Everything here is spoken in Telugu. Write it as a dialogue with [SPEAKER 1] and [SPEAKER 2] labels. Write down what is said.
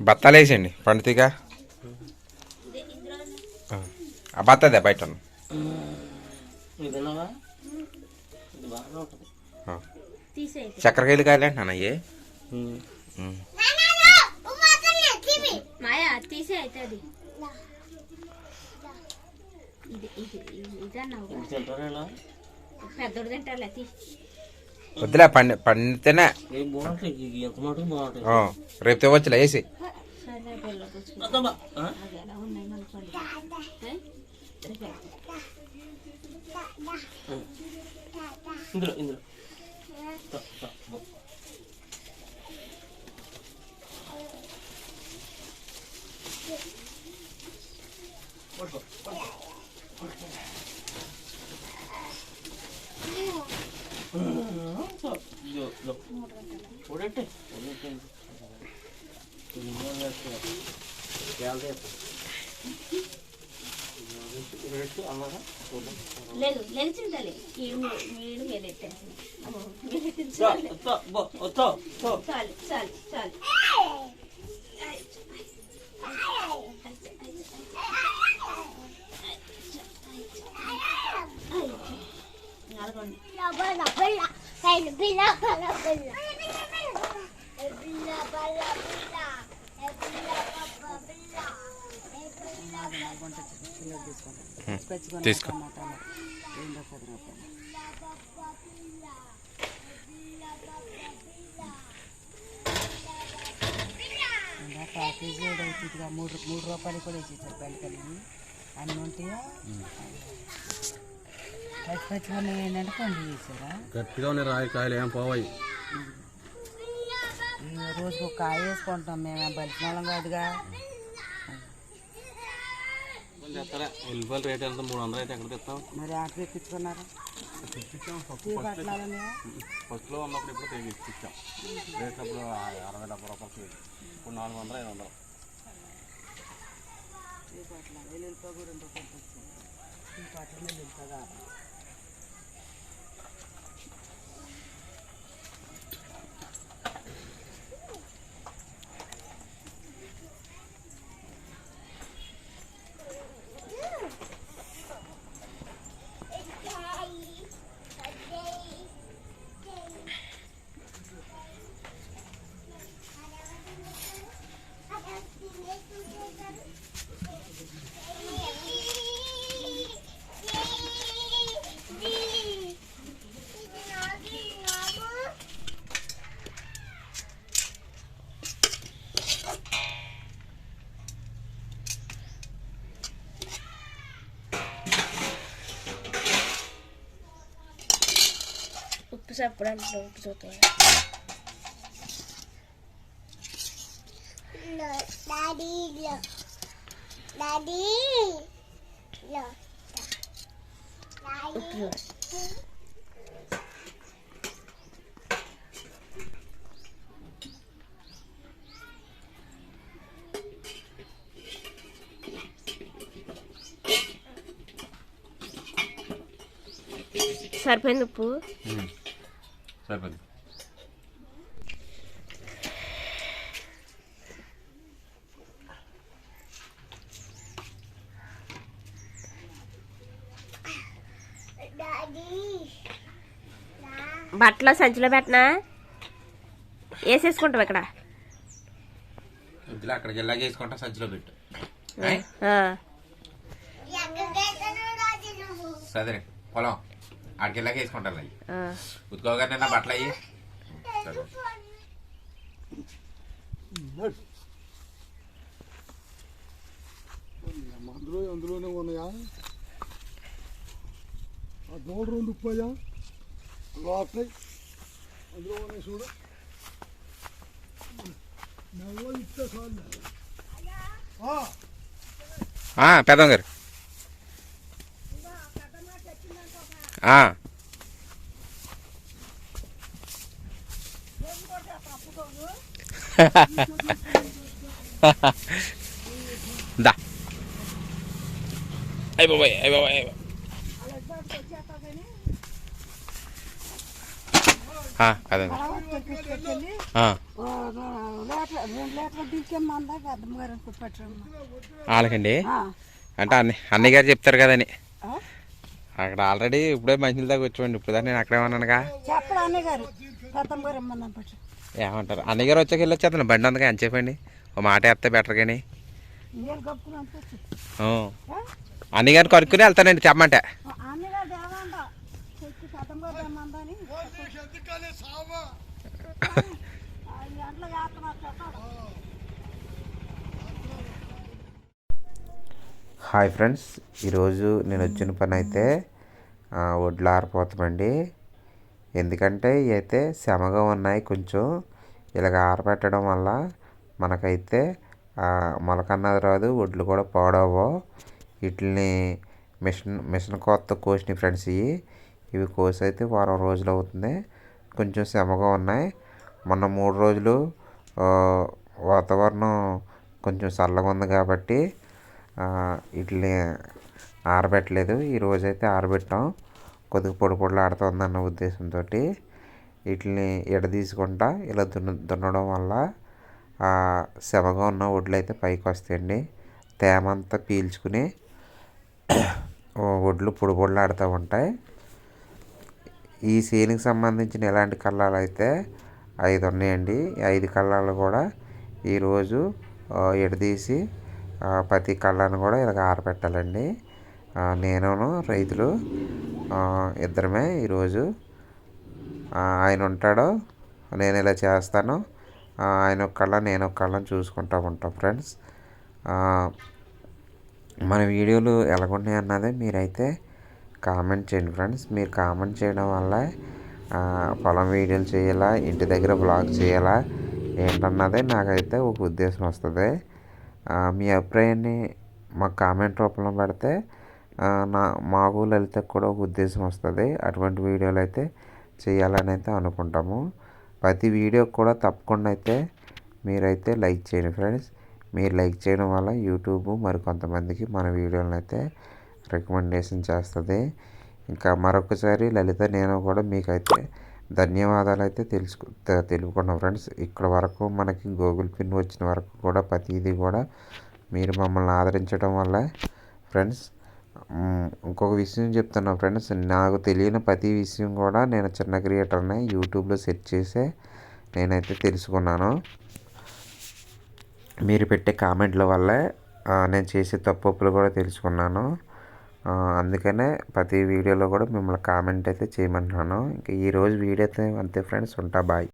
[SPEAKER 1] బత్తాలు వేసేయండి పండుతిగా? ఆ బత్తదే బయట చక్కెరకాయలు కాయలు అంటున్నాను అయ్యే
[SPEAKER 2] మాయా తీసే అవుతుంది ఇది ఇది ఇది ఇదన్నావు
[SPEAKER 3] ఇది తింటారా ఇలా?
[SPEAKER 2] పెద్దోడు తింటారులే తీ.
[SPEAKER 1] వద్దులే పండి పండితేనే. రేపు తెవచ్చులే వేసి
[SPEAKER 2] సరే పిల్లలు కూర్చుని
[SPEAKER 3] అబ్బబ్బా. ఆ?
[SPEAKER 2] అది ఎలా ఉన్నాయి మన పండు
[SPEAKER 3] ఇందులో ఇందులో తా, తా, బో. పడుకో, పడుకో. సో, ఇదో. చూడండి చూడండి. ఇది మూడు వేసుకోవాలి. వేయాలి రేపు. ఇది వేసి అన్నారా బో, తా, తా.
[SPEAKER 2] చాలు చాలు చాలు నల్గొండ
[SPEAKER 1] తీసుకో
[SPEAKER 4] ప్యాకేజీ అవుతుందిగా మూడు మూడు రూపాయలు కూడా ఇచ్చేసారు బెండకాయలు అన్నీ ఉంటాయా
[SPEAKER 5] గట్టిగా ఉన్నాయి రాయి కాయలు ఏం పోవాయి.
[SPEAKER 4] ఈ రోజుకు ఒక కాయ వేసుకుంటాం మేము బలిసిన వాళ్ళం కాదుగా.
[SPEAKER 5] రేట్ ఎంత? మూడు వందలు అయితే ఎక్కడ తెస్తాం
[SPEAKER 4] మరి ఆటలు ఎక్కించుకున్నారు?
[SPEAKER 5] ఫస్ట్లో ఉన్నప్పుడు ఇప్పుడు తెగి ఇచ్చాం రేట్ అప్పుడు అరవై డెబ్బై రూపాయలు కేజీ ఇప్పుడు నాలుగు వందలు ఐదు వందలు.
[SPEAKER 4] తీ పట్ల వెల్లుల్లిపాయ కూడా రెండు రూపాయలు తీ పట్ల వెల్లుల్లిపాయ
[SPEAKER 2] సప్పుడు అంటే ఉప్పు చూస్తాం ఉప్పు చూడు. సరిపోయింది ఉప్పు
[SPEAKER 1] సరిపోయింది.
[SPEAKER 2] బట్టలు సంచిలో పెట్టనా? వేసేసుకుంటాం ఇక్కడ?
[SPEAKER 1] వద్దులే అక్కడికి వేసుకుంటా సంచిలో పెట్టు. సరే పొలం. ఆడికి వెళ్ళాక వేసుకుంటారు అయ్యి
[SPEAKER 2] ఆ.
[SPEAKER 1] ఉతుకోగానే నా బట్టలు అయ్యి సరే
[SPEAKER 6] అందులో అందులోనే ఉన్నాయా ఆ దోడ రెండు ఉప్పాయా లోటాయి అందులో ఉన్నాయి చూడు నెల ఇస్తే చాలు ఆ,
[SPEAKER 1] పెద్దమ్మ గారు
[SPEAKER 4] లీటర్లు దింకేమ్మందా పెద్దమ్మ గారు పట్టరమ్మ
[SPEAKER 7] వాళ్ళకండి అంటే అన్ని అన్నయ్య గారు చెప్తారు కదని
[SPEAKER 4] ఆ?
[SPEAKER 7] అక్కడ ఆల్రెడీ ఇప్పుడే మంచిల దాకా వచ్చామండి. ఇప్పుడు నేను అక్కడే ఉన్నానుగా.
[SPEAKER 4] చెప్పడు అన్నయ్య గారు? పెద్దమ్మ గారు ఇమ్మందని పట్టు.
[SPEAKER 7] ఏమంటారు? అన్నయ్య గారు వచ్చాక వెళ్ళి వచ్చేస్తాను బండి అందుకే అని చెప్పండి ఓ మాట వేస్తే బెటర్ కానీ
[SPEAKER 4] నీళ్ళు కప్పుకుని అంతొచ్చు
[SPEAKER 7] ఆ. అన్నయ్య గారిని కనుక్కుని వెళ్తానండి
[SPEAKER 4] అన్నయ్య గారు దేవంట? గారు చేస్తున్నారు చెప్పాలి
[SPEAKER 7] హాయ్ ఫ్రెండ్స్ ఈరోజు నేను వచ్చిన పని అయితే వడ్లు ఆరిపోతామండి. ఎందుకంటే అయితే శమగా ఉన్నాయి కొంచెం. ఇలాగ ఆరబెట్టడం వల్ల మనకైతే మొలకన్నది రాదు వడ్లు కూడా పాడవు. వీటిని మిషన్ మిషన్ కొత్త కోసినాయి ఫ్రెండ్స్ ఇవి. ఇవి కోసి అయితే వారం రోజులు అవుతుంది. కొంచెం శమగా ఉన్నాయి. మొన్న మూడు రోజులు వాతావరణం కొంచెం చల్లగా ఉంది కాబట్టి వీటిని ఆరబెట్టలేదు. ఈరోజైతే ఆరబెట్టాం. కొద్దిగా పొడి పొడిలు ఆడుతుందన్న ఉద్దేశంతో వీటిని ఎడదీసుకుంటా ఇలా దున్న దున్నడం వల్ల శవగా శమగా ఉన్న వడ్లు అయితే పైకి వస్తాయండి తేమ అంతా పీల్చుకుని వడ్లు పొడి పొడిలు ఆడుతూ ఉంటాయి. ఈ సీన్కి సంబంధించిన ఎలాంటి కళ్ళాలు అయితే ఐదు ఉన్నాయండి ఐదు కళ్ళాలు కూడా ఈరోజు ఎడదీసి ఆ, ప్రతి కళ్ళాన్ని కూడా ఇలాగ ఆరబెట్టాలండి. నేనును రైతులు ఇద్దరమే ఈరోజు ఆయన ఉంటాడు నేను ఇలా చేస్తాను. ఆయన ఒక కళ్ళ నేను ఒక కళ్ళని చూసుకుంటూ ఉంటాం ఫ్రెండ్స్. మన వీడియోలు ఎలాగున్నాయి అన్నది మీరైతే కామెంట్ చేయండి ఫ్రెండ్స్. మీరు కామెంట్ చేయడం వల్ల పొలం వీడియోలు చేయాలా ఇంటి దగ్గర బ్లాగ్ చేయాలా ఏంటన్నదే నాకైతే ఒక ఉద్దేశం వస్తుంది. మీ అభిప్రాయాన్ని మా కామెంట్ రూపంలో పెడితే నా మాకు లలితకు కూడా ఒక ఉద్దేశం వస్తుంది. అటువంటి వీడియోలు అయితే చేయాలని అయితే అనుకుంటాము. ప్రతి వీడియో కూడా తప్పకుండా అయితే మీరైతే లైక్ చేయండి ఫ్రెండ్స్. మీరు లైక్ చేయడం వల్ల యూట్యూబ్ మరి కొంతమందికి మన వీడియోలను అయితే రికమెండేషన్ చేస్తుంది. ఇంకా మరొకసారి లలిత నేను కూడా మీకైతే ధన్యవాదాలు అయితే తెలుసుకు తె- తెలుపుకున్నాం ఫ్రెండ్స్. ఇక్కడ వరకు మనకి గూగుల్ పిన్ వచ్చిన వరకు కూడా ప్రతిదీ కూడా మీరు మమ్మల్ని ఆదరించడం వల్ల ఫ్రెండ్స్ ఇంకొక విషయం చెప్తున్నా ఫ్రెండ్స్. నాకు తెలియని ప్రతి విషయం కూడా నేను చిన్న క్రియేటర్ని యూట్యూబ్లో సెర్చ్ చేసే నేనైతే తెలుసుకున్నాను. మీరు పెట్టే కామెంట్ల వల్లే నేను చేసే తప్పులు కూడా తెలుసుకున్నాను. అందుకనే ప్రతి వీడియోలో కూడా మిమ్మల్ని కామెంట్ అయితే చేయమంటున్నాను. ఇంకా ఈరోజు వీడియో అయితే అంతే ఫ్రెండ్స్ ఉంటా బాయ్.